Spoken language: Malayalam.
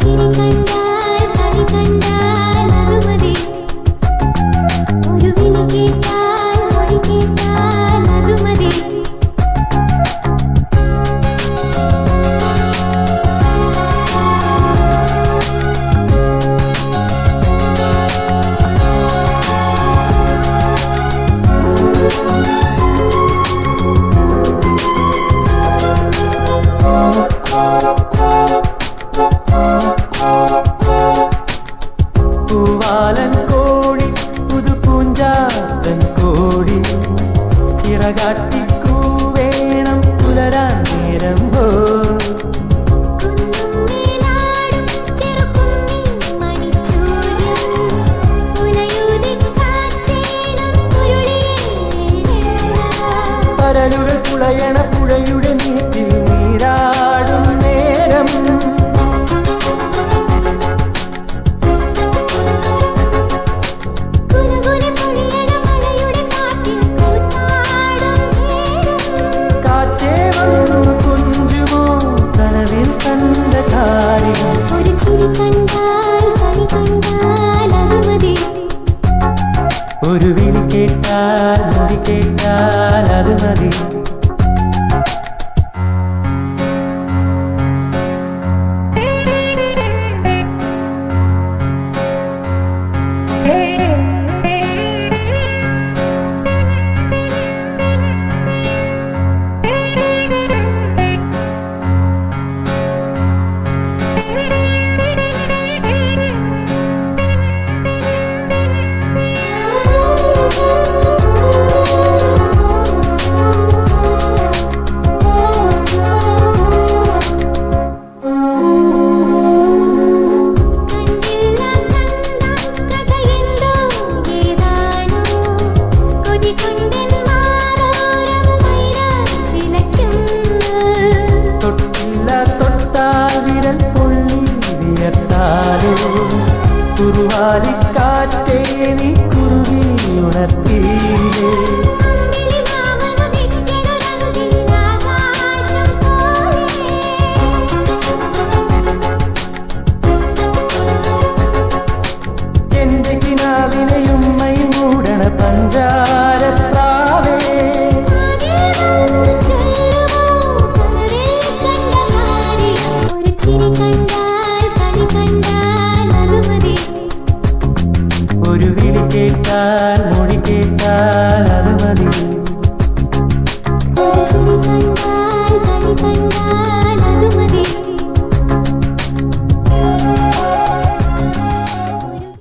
சிரிக்கண் ചിറകാട്ടിക്കൂവേണം പുലരാൻ നേരം ഹോ. പുളയണ പുഴയുടെ നീട്ടിൽ ഒരു വിളി കേട്ടാൽ മുടി കേട്ടാൽ കുറുവാലിക്കാറ്റേ നീ കുറുകി ഉണർത്തിയില്ലേ love.